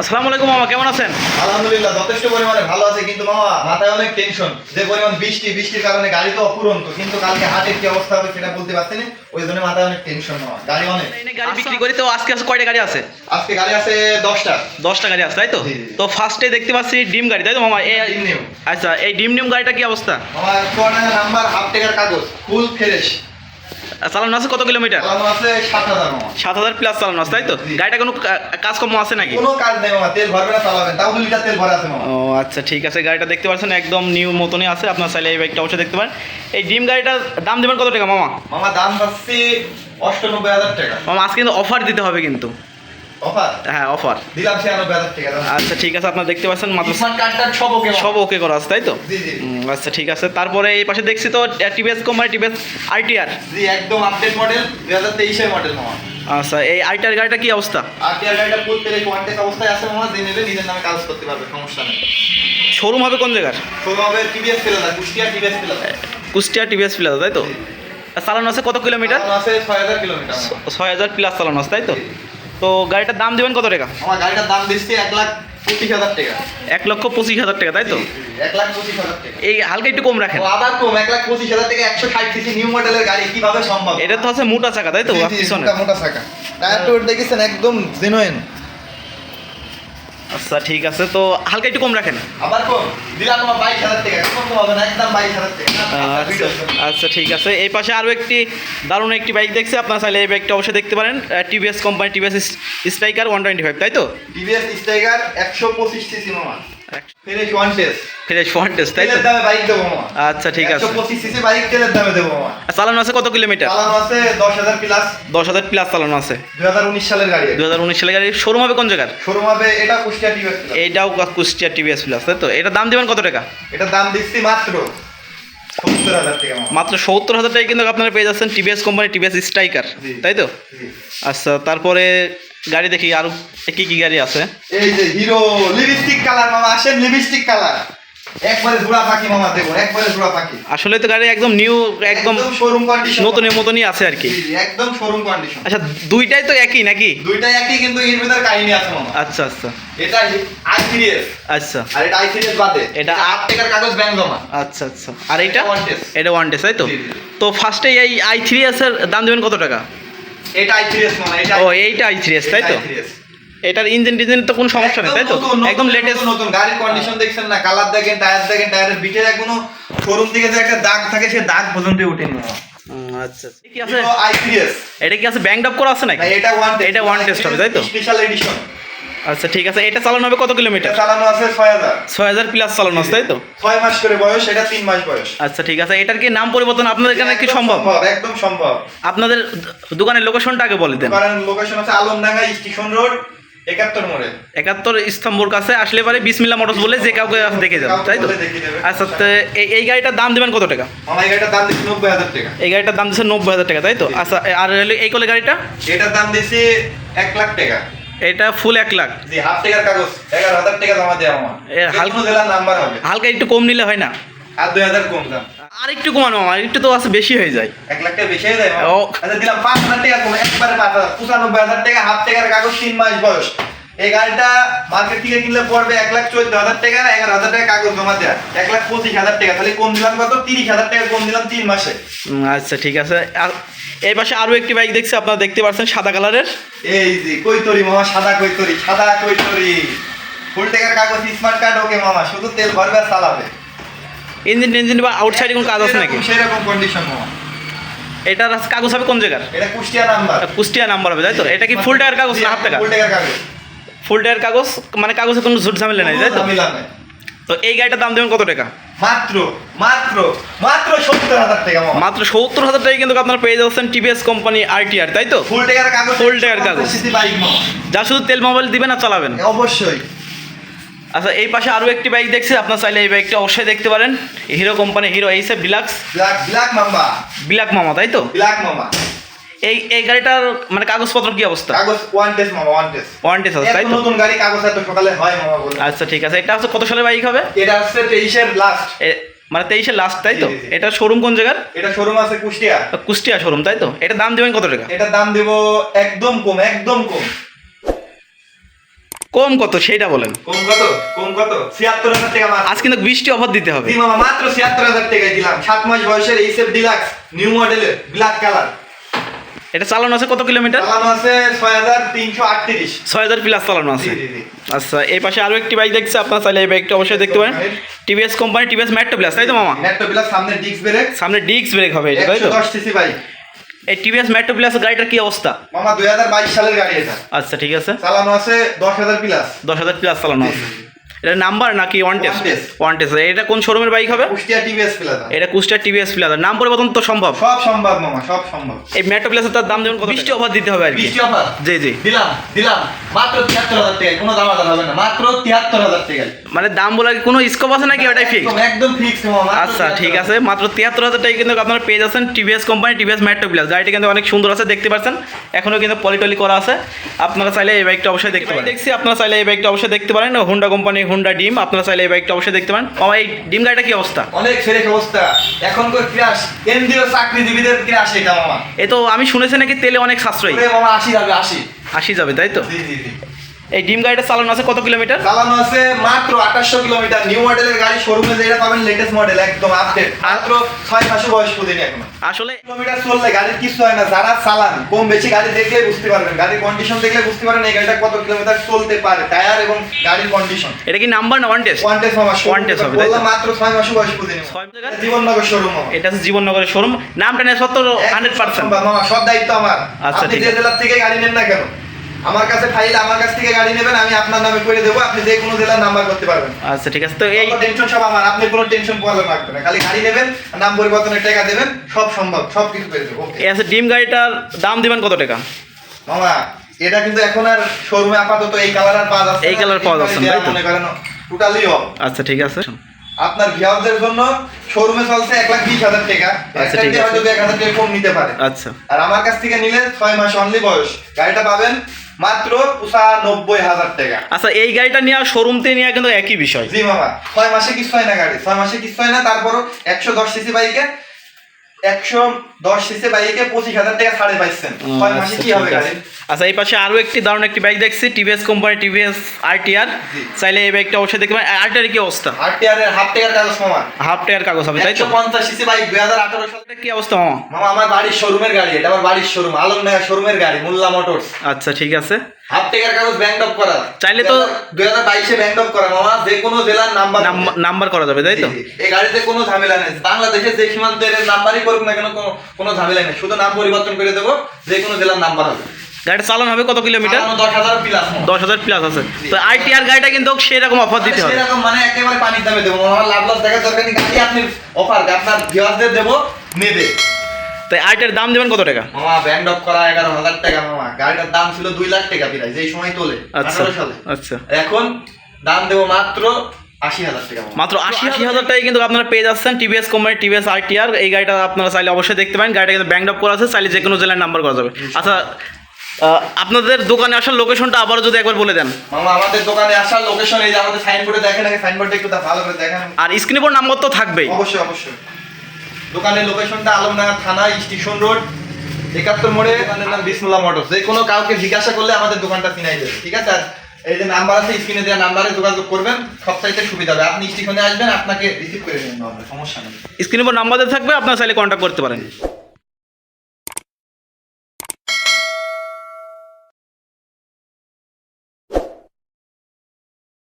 আসসালামু আলাইকুম মামা কেমন আছেন? আলহামদুলিল্লাহ যথেষ্ট পরিমাণে ভালো আছে কিন্তু মামা মাথায় অনেক টেনশন যে পরিমাণ বৃষ্টি বৃষ্টির কারণে গাড়ি তো অপুরন্ত কিন্তু কালকে হাটের কি অবস্থা হবে সেটা বলতে পারছি না। ওই জন্য মাথায় অনেক টেনশন মামা গাড়ি অনেক। গাড়ি বিক্রি করি তো আজকে কয়টা গাড়ি আছে? আজকে গাড়ি আছে দশটা। দশটা গাড়ি আছে তাই তো। তো ফার্স্টে দেখতে পাচ্ছি ডিম গাড়ি তাই তো মামা? এই ডিম নিউ। আচ্ছা এই ডিম ডিম গাড়িটা কি অবস্থা? মামা নাম্বার হাফ টাকার কাগজ ফুল ফ্রেশ চালানো আছে কত কিলোমিটার? সাত হাজার প্লাস চালানো আছে তাই তো? গাড়িটা কোনো কাজকর্ম আছে নাকি? কোনো কাজ নেই মামা তেল ভরবে না চালাবেন তাও দু লিটার তেল ভরা আছে মামা। ও আচ্ছা ঠিক আছে গাড়িটা দেখতে পাচ্ছেন একদম নিউ মতনই আছে। আপনার চাইলে এই বাইকটা অবশ্যই দেখতে পারেন। এই ডিম গাড়িটার দাম দেবেন কত টাকা মামা? মামা দাম পাচ্ছি অষ্টানব্বই হাজার টাকা। মামা আজকে কিন্তু অফার দিতে হবে কিন্তু। অফার হ্যাঁ অফার দিলাম। আচ্ছা ঠিক আছে আপনারা দেখতে পাচ্ছেন মাত্র সব ওকে সব ওকে করা আছে তাই তো? আচ্ছা ঠিক আছে। তারপরে এই পাশে দেখছি তো টিভিএস কোম্পানি টিভিএস আরটিআর জি একদম আপডেট মডেল দুই হাজার তেইশের মডেল মামা। আচ্ছা এই আরটিআর গাড়িটা কি অবস্থা? আর গাড়িটা ফুল অবস্থায় আছে মামা যে নেবে নিজের নামে কাজ করতে পারবে সমস্যা নেই। শোরুম হবে কোন জায়গার? শুরু হবে TVS plaza Kushtia TVS plaza Kushtia TVS plaza তাই তো? চালানো আছে কত কিলোমিটার? আছে ছয় হাজার কিলোমিটার। ছয় হাজার প্লাস চালানো আছে তাই তো? তো গাড়িটার দাম দেবেন কত টাকা? আমার গাড়িটার দাম দিচ্ছি এক লাখ পঁচিশ হাজার টাকা। এক লক্ষ পঁচিশ হাজার টাকা তাই তো? এক লাখ পঁচিশ হাজার টাকা। এই হালকা একটু কম রাখেন। আবার কম এক লাখ পঁচিশ হাজার টাকা একশো ষাট সিসি নিউ মডেলের গাড়ি কীভাবে সম্ভব? এটা তো আছে মোটা চাকা তাই তো? পিছনে মোটা চাকা। টায়ার টুয়ার দেখেছেন একদম জেনুইন আচ্ছা ঠিক আছে। তো হালকা একটু কম রাখেন। আবার কম? দিলাম তোমার টাকা। কম হবে না একদম টাকা। আচ্ছা আচ্ছা ঠিক আছে। এই পাশে আরও একটি দারুণ একটি বাইক দেখছি। আপনার চাইলে এই বাইকটা অবশ্যই দেখতে পারেন। TVS company TVS Striker one twenty five তাই তো? টিভিএস স্ট্রাইকার একশো পঁচিশ সিসি মামা। ফ্রেশ ওয়ান টেস্ট ফ্রেশ ফন্টেস তাই তো? দামে বাইক দেবো আচ্ছা ঠিক আছে। একশো পঁচিশ সিসি বাইক তেলের দামে দেবো মামা। চালানো আছে কত কিলোমিটার? চালানো আছে প্লাস চালানো আছে। সালের গাড়ি। শোরুম হবে কোন জায়গার? শোরুম হবে এটা কুষ্টিয়া টিভিএস এইটাও কুষ্টিয়া টিভিএস প্লাস তাই তো? এটা দাম দেবেন কত টাকা? এটার দাম দিচ্ছি মাত্র মাত্র সত্তর হাজার টাকা কিন্তু আপনারা পেয়ে যাচ্ছেন টিভিএস কোম্পানি টিভিএস স্ট্রাইকার তাই তো? আচ্ছা তারপরে গাড়ি দেখি আরও কি কি গাড়ি আছে। এই যে হিরো লিপস্টিক কালার মামা আসেন লিপস্টিক কালার একবারে জোড়া পাখি মামা দেবো একবারে জোড়া পাখি। আসলে তো গাড়ি একদম নিউ একদম শোরুম কন্ডিশন নতুনের মতনই আছে আর কি। একদম শোরুম কন্ডিশন আচ্ছা দুইটাই তো একই নাকি? দুইটাই একই কিন্তু এর ভিতরে কাহিনী আছে মামা। আচ্ছা আচ্ছা। এটা আই সিরিয়াস আচ্ছা। আর এটা আই সিরিয়াস বাদে। এটা- আট টাকার কাগজ ব্যাংক জমা। আচ্ছা আচ্ছা। আর এটা one days। এটা ওয়ান ডে তাই তো। তো ফার্স্টে এই আই থ্রি এসের দাম দেবেন কত টাকা? এটা আই সিরিয়াস মামা এটা ও এইটা আই তাই তো? এটার ইঞ্জিন ডিজাইন তো কোনো সমস্যা নেই তাই তো? একদম লেটেস্ট নতুন গাড়ির কন্ডিশন দেখছেন না কালার দেখেন টায়ার দেখেন টায়ারের বিটের কোনো শোরুম থেকে যে একটা দাগ থাকে সে দাগ পর্যন্ত মামা আচ্ছা। কি আছে? আই এটা কি আছে? ব্যাংক আপ করা আছে নাকি? এটা ওয়ান এটা ওয়ান টেস্ট হবে, তাই তো? স্পেশাল এডিশন আচ্ছা ঠিক আছে। এটা চালানো হবে কত কিলোমিটার? চালানো আছে ছয় হাজার। ছয় হাজার প্লাস চালানো আছে তাই তো? ছয় মাস করে বয়স এটা তিন মাস বয়স। আচ্ছা ঠিক আছে। এটার কি নাম পরিবর্তন আপনাদের এখানে কি সম্ভব? একদম সম্ভব। আপনাদের দোকানের লোকেশনটা আগে বলে দেন। কারণ লোকেশন আছে আলমডাঙ্গা স্টেশন রোড একাত্তর মোড়ে। একাত্তর স্তম্ভর কাছে আসলে পারে বিসমিল্লা মোটরস বলে যে কাউকে দেখে যাবে তাই তো। আচ্ছা তো এই গাড়িটার দাম দেবেন কত টাকা? এই গাড়িটার দাম দিচ্ছি নব্বই হাজার টাকা। এই গাড়িটার দাম দিচ্ছে নব্বই হাজার টাকা তাই তো? আচ্ছা আর এই কলে গাড়িটা? এটার দাম দিচ্ছি এক লাখ টাকা। এটা ফুল এক লাখ। জি হাফ টাকার কাগজ এগারো হাজার টাকা জমা দেওয়া আমার। এর হালকা জেলার নাম্বার হবে। হালকা একটু কম নিলে হয় না? আর দুই হাজার কম দাম। আর একটু কমানো আমার একটু তো আছে বেশি হয়ে যায়। এক লাখ টাকা বেশি হয়ে যায় ও। আচ্ছা দিলাম পাঁচ হাজার টাকা কম একবারে পাঁচ হাজার পঁচানব্বই হাজার টাকা হাফ টাকার কাগজ তিন মাস বয়স। এই গাড়িটা মার্কেট থেকে কিনলে পড়বে এক লাখ চোদ্দ হাজার টাকা এগারো হাজার টাকা কাগজ জমা দেওয়া এক লাখ পঁচিশ হাজার টাকা। তাহলে কম দিলাম কত? তিরিশ হাজার টাকা কম দিলাম তিন মাসে। আচ্ছা ঠিক আছে। আর এই পাশে আরও একটি বাইক দেখছি আপনারা দেখতে পাচ্ছেন সাদা কালারের। এই যে কৈতরি মামা সাদা কৈতরি সাদা কৈতরি। ফুল টাকার কাগজ স্মার্ট কার্ড ওকে মামা শুধু তেল ভরবে আর চালাবে। ইঞ্জিন টিঞ্জিন বা আউটসাইডে কোনো কাজ আছে নাকি? সেরকম- কন্ডিশন মামা। এটার কাগজ হবে কোন জায়গার? এটা কুষ্টিয়া নাম্বার কুষ্টিয়া নাম্বার হবে তাই তো? এটা কি ফুল টায়ার কাগজ না হাফ টাকা? ফুল টাকার কাগজ। ফুল টায়ার কাগজ মানে কাগজে কোনো ঝুট ঝামেলা নেই তাই তো? তো এই গাড়িটার দাম দেবেন কত টাকা? মাত্র মাত্র মাত্র সত্তর হাজার টাকা মাত্র সত্তর হাজার টাকা কিন্তু আপনারা পেয়ে যাচ্ছেন টিভিএস কোম্পানি আরটিআর তাই তো? ফুল টাকার কাগজ ফুল টাকার কাগজ। যা শুধু তেল মোবাইল দিবেন আর চালাবেন। অবশ্যই। আচ্ছা এই পাশে আরও একটি বাইক দেখছি আপনার চাইলে এই বাইকটা অবশ্যই দেখতে পারেন। Hero company Hero এইসে deluxe black black মামা। বিলাক মামা তাই তো? ব্ল্যাক মামা। এই এই গাড়িটার মানে কাগজপত্র কি অবস্থা? কাগজ ওয়ান টেস্ট মামা ওয়ান টেস্ট ওয়ারেন্টি আছে তাই তো? নতুন গাড়ি কাগজ এত সকালে হয় মামা বলে আচ্ছা ঠিক আছে। এটা হচ্ছে কত সালের বাইক হবে? এটা হচ্ছে তেইশের লাস্ট এ- মানে তেইশের লাস্ট তাই তো। এটা শোরুম কোন জায়গার? এটা শোরুম আছে কুষ্টিয়া। কুষ্টিয়া শোরুম তাই তো? এটা দাম দেবেন কত টাকা? এটার দাম দেব একদম কম একদম কম। কম কত সেটা বলেন। কম কত? কম কত? ছিয়াত্তর হাজার টাকা মাত্র। আজ কিন্তু বৃষ্টি অফার দিতে হবে। জি মামা মাত্র ছিয়াত্তর হাজার টাকায় দিলাম। সাত মাস বয়সের এইসএফ ডিলাক্স নিউ মডেলের ব্ল্যাক কালার এটা চালানো আছে কত কিলোমিটার? চালানো আছে ছয় হাজার তিনশো আটত্রিশ। ছয় হাজার প্লাস চালানো আছে। আচ্ছা এই পাশে আরও একটি বাইক দেখছে আপনার চাইলে এই বাইকটা অবশ্যই দেখতে পারেন। TVS company TVS Metro plus তাই তো মামা? নেটটো প্লাস সামনে ডিস্ক ব্রেক সামনে ডিস্ক ব্রেক হবে এটা তাই তো? দশ সিসি বাইক এই টিভিএস ম্যাট্রো প্লাস গাড়িটার কি অবস্থা? মামা দুই হাজার বাইশ সালের গাড়ি এটা। আচ্ছা ঠিক আছে। চালানো আছে দশ হাজার প্লাস দশ হাজার প্লাস চালানো আছে। এটা নাম্বার নাকি ওয়ান টেস্ট ওয়ান টেস্ট এটা কোন শোরুমের বাইক হবে? কুষ্টিয়া টিভিএস প্লাস এটা কুস্টার টিভিএস প্লাস নাম পরিবর্তন তো সম্ভব? সব সম্ভব মামা সব সম্ভব। এই ম্যাট্রো প্লাসের তার দাম যেমন কত? বৃষ্টি অফার দিতে হবে আর কি। বৃষ্টি অফার জি জি। দিলাম দিলাম। মাত্র তিয়াত্তর হাজার টাকায়। কোনো দাম আদার হবে না। মাত্র তিয়াত্তর হাজার টাকায়। মানে দাম বলার কি কোনো স্কোপ আছে নাকি? ওটাই ফিক্স একদম- ফিক্স মামা আচ্ছা ঠিক আছে। মাত্র তিয়াত্তর হাজার টাকা কিন্তু আপনারা পেয়ে যাচ্ছেন TVS company TVS Metro plus গাড়িটি কিন্তু অনেক সুন্দর আছে দেখতে পাচ্ছেন। এখনও কিন্তু পলিটলি করা আছে। আপনারা চাইলে এই বাইকটা অবশ্যই দেখতে পারেন। দেখছি আপনারা চাইলে এই বাইকটা অবশ্যই দেখতে পারেন। হোন্ডা কোম্পানি হুন্ডা ডিম আপনারা চাইলে এই বাইকটা অবশ্যই দেখতে পান আমার এই ডিম গাড়িটা কি অবস্থা? অনেক ছেলে অবস্থা। এখন এখনকার ক্রাশ কেন্দ্রীয় চাকরিজীবীদের ক্রাশ এটা মামা। এ তো আমি শুনেছি নাকি তেলে অনেক সাশ্রয়। মামা আশি যাবে আশি। আসি যাবে তাই তো? জি জি জি। এই ডিম গাড়িটা চালানো আছে কত কিলোমিটার? চালানো আছে মাত্র আঠাশশো কিলোমিটার। নিউ মডেলের গাড়ি শোরুমে যেটা পাবেন লেটেস্ট মডেল একদম আপডেট মাত্র ছয় মাসের বয়স পর্যন্ত এখন। আসলে কিলোমিটার চললে গাড়ির কিছু হয় না যারা চালান কম বেশি গাড়ি দেখলে বুঝতে পারবেন। গাড়ির কন্ডিশন দেখলে বুঝতে পারবেন এই গাড়িটা কত কিলোমিটার চলতে পারে টায়ার এবং গাড়ির কন্ডিশন এটা কি নাম্বার না ওয়ান টেস্ট ওয়ান টেস্ট মামা One test হবে, বললাম মাত্র ছয় মাসের বয়স পর্যন্ত জীবননগর শোরুম এটা হচ্ছে জীবননগরের শোরুম নামটা নেই সত্তর হান্ড্রেড পার্সেন্ট সব দায়িত্ব আমার। আচ্ছা, আপনি যে। জেলার থেকে গাড়ি নেন না কেন? আমার কাছে ফাইল আমার কাছ থেকে গাড়ি নেবেন আমি আপনার নামে করে দেবো আপনি যে কোনো জেলার নাম্বার করতে পারবেন। আচ্ছা ঠিক আছে তো এই টেনশন সব আমার আপনি কোনো টেনশন পড়া লাগবে না খালি গাড়ি নেবেন নাম পরিবর্তনের টাকা দেবেন সব সম্ভব সব কিছু করে দেবো? এই আছে ডিম গাড়িটার দাম দিবেন কত টাকা? মামা এটা কিন্তু এখন আর শোরুমে আপাতত এই কালার আর পাওয়া যাচ্ছে এই colour পাওয়া যাচ্ছে না? মনে করেন টোটালি অফ আচ্ছা ঠিক আছে। আপনার ভিউয়ারদের জন্য শোরুমে চলছে এক লাখ বিশ হাজার টাকা। আচ্ছা, ঠিক আছে। হয়তো এক হাজার টাকা কম নিতে পারে। আচ্ছা। আর আমার কাছ থেকে নিলে ছয় মাস অনলি বয়স। গাড়িটা পাবেন মাত্র পঁচানব্বই হাজার টাকা। আচ্ছা এই গাড়িটা নিয়ে শোরুম থেকে নিয়ে কিন্তু একই বিষয়। জি বাবা ছয় মাসে কিছু হয় না গাড়ি। ছয় মাসে কিছু হয় না তারপরও একশো দশ সিসি বাইকে একশো দশ সিসি বাইকে পঁচিশ হাজার টাকা ছাড়ে পাইছেন। ছয় মাসে আচ্ছা, কি হবে গাড়ি? আচ্ছা এই পাশে আরও একটি দারুণ একটি বাইক দেখছি টিভিএস কোম্পানি টিভিএস আরটিআর চাইলে এই বাইকটা অবশ্যই দেখতে পারেন। আরটিআর কি অবস্থা? হাফ টাকার কাগজ মামা। হাফ টায়ার কাগজ হবে তাই তো? সিসি বাইক সালে কি অবস্থা মামা? মামা আমার বাড়ির শোরুমের গাড়ি এটা আমার বাড়ির শোরুম আলমনগর শোরুমের গাড়ি মোল্লা মোটরস। আচ্ছা ঠিক আছে। হাফ টাকার কাগজ ব্যাংক অফ করা। চাইলে তো- দুই হাজার বাইশে ব্যাংক অফ করা মামা যে কোনো জেলার নাম্বার নাম্বার- করা যাবে তাই তো। এই গাড়িতে কোনো ঝামেলা নেই। যে সীমান্তের নাম্বারই করুক না কেন কোনো ঝামেলা নেই। শুধু নাম পরিবর্তন করে দেবো যে কোনো জেলার নাম্বার হবে। গাড়িটা চালানো হবে কত কিলোমিটার? দশ হাজার প্লাস আছে। তো আরটিআর গাড়িটা কিন্তু সেরকম অফার দিতে হবে। সেরকম মানে একেবারে পানির দামে দেবো। আমার লাভ লস দেখার দরকার নেই। গাড়ি আপনি অফার আপনার ভিউয়ারদের দেবো নেবে। তাই আরটিআর দাম দেবেন কত টাকা? মামা ব্যাংক অফ করা এগারো হাজার টাকা। গাড়িটার দাম ছিল দুই লাখ টাকা প্রায় যেই সময় তোলে আচ্ছা আঠারো সালে। আচ্ছা। এখন দাম দেবো মাত্র। মাত্র আশি আশি হাজার টাকায় কিন্তু আপনারা পেয়ে যাচ্ছেন টিভিএস কোম্পানি টিভিএস আরটিআর এই গাড়িটা আপনারা চাইলে অবশ্যই দেখতে পারেন। গাড়িটা কিন্তু ব্যাংক আপ করা আছে চাইলে যে কোনো জেলার নাম্বার করা যাবে। আচ্ছা আপনাদের দোকানে আসার লোকেশনটা আবারও যদি একবার বলে দেন। মামা আমাদের দোকানে আসার লোকেশন এই যে আমাদের সাইনবোর্ডে দেখেন আগে সাইনবোর্ডটা একটু ভালো করে দেখেন। আর স্ক্রিনে পর নাম্বার তো থাকবেই। অবশ্যই অবশ্যই। দোকানের লোকেশনটা আলমডাঙ্গা থানা স্টেশন রোড একাত্তর মোড়ে বিসমুল্লাহ মোটর যে কোনো কাউকে জিজ্ঞাসা করলে আমাদের দোকানটা চিনাই দেবে, ঠিক আছে? আর এই যে নাম্বার আছে স্ক্রিনে দেওয়া নাম্বারে যোগাযোগ করবেন সবচাইতে সুবিধা হবে। আপনি স্টিফোনে আসবেন, আপনাকে রিসিভ করে নেবেন সমস্যা নেই। স্ক্রিনে নাম্বার থাকবে, আপনার চাইলে কন্ট্যাক্ট করতে পারেন।